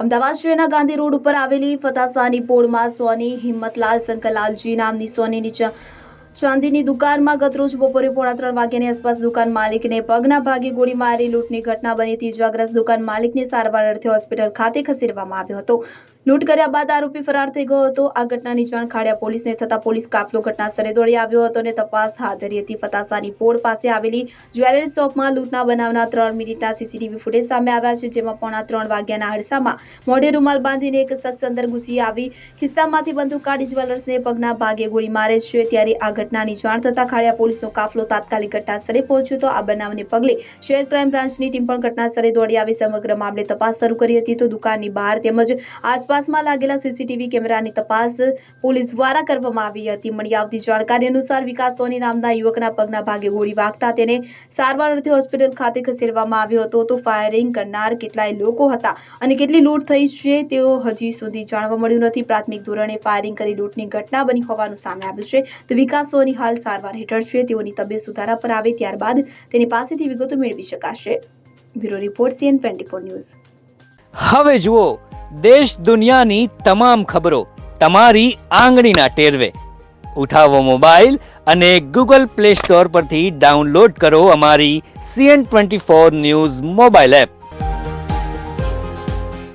અમદાવાદ શહેરના ગાંધી રોડ ઉપર આવેલી ફતાસાની પોળમાં સોની હિંમતલાલ શંકરલાલજી નામની સોનીની ચાંદીની દુકાનમાં ગતરોજ બપોરે પોણા ત્રણ વાગ્યાની આસપાસ દુકાન માલિકને પગના ભાગે ગોળી મારી લૂંટની ઘટના બની હતી. દુકાન માલિકને સારવાર અર્થે હોસ્પિટલ ખાતે ખસેડવામાં આવ્યો હતો. લૂંટ કર્યા બાદ આરોપી ફરાર થઈ ગયો હતો. આ ઘટનાની જાણ ખાડિયા પોલીસને થતા પોલીસ કાફલો ઘટના સ્થળે દોડી આવ્યો હતો અને તપાસ હાથ ધરી હતી. ફતાસાની પોળ પાસે આવેલી જ્વેલરી શોપમાં લૂંટના બનાવના ત્રણ મિનિટના સીસીટીવી ફૂટેજ સામે આવ્યા છે, જેમાં પોણા ત્રણ વાગ્યાના હડસામાં મોઢે રૂમાલ બાંધીને એક શખ્સ અંદર ઘૂસી આવી ખિસ્સામાંથી બંદૂક કાઢી જ્વેલર્સને પગના ભાગે ગોળી મારે છે, ત્યારે આ ઘટનાની જાણ થતાં ખાડિયા પોલીસનો કાફલો તાત્કાલિક ઘટના સ્થળે પહોંચ્યો હતો. આ બનાવને પગલે શહેર ક્રાઇમ બ્રાન્ચની ટીમ પણ ઘટના સ્થળે દોડી આવી. સમગ્ર મામલે તપાસ શરૂ કરી હતી તો દુકાનની બહાર તેમજ આસપાસમાં લાગેલા સીસીટીવી કેમેરાની તપાસ પોલીસ દ્વારા કરવામાં આવી હતી. મળી આવતી જાણકારી અનુસાર વિકાસ સોની નામના યુવકના પગના ભાગે ગોળી વાગતા તેને સારવાર અર્થે હોસ્પિટલ ખાતે ખસેડવામાં આવ્યો હતો. તો ફાયરિંગ કરનાર કેટલાય લોકો હતા અને કેટલી લૂંટ થઈ છે તેઓ હજી સુધી જાણવા મળ્યું નથી. પ્રાથમિક ધોરણે ફાયરિંગ કરી લૂંટની ઘટના બની હોવાનું સામે આવ્યું છે. તો વિકાસ સોની હાલ સારવાર હેઠળ છે. તેઓની તબિયત સુધારા પર આવે ત્યારબાદ તેની પાસેથી વિગતો મેળવી શકાશે. Bureau report, CN twenty four news. હવે જુઓ, દેશ દુનિયાની તમામ ખબરો તમારી આંગળીના ટેરવે. ઉઠાવો મોબાઈલ અને ગૂગલ પ્લે સ્ટોર પરથી ડાઉનલોડ કરો અમારી CN twenty four news mobile app.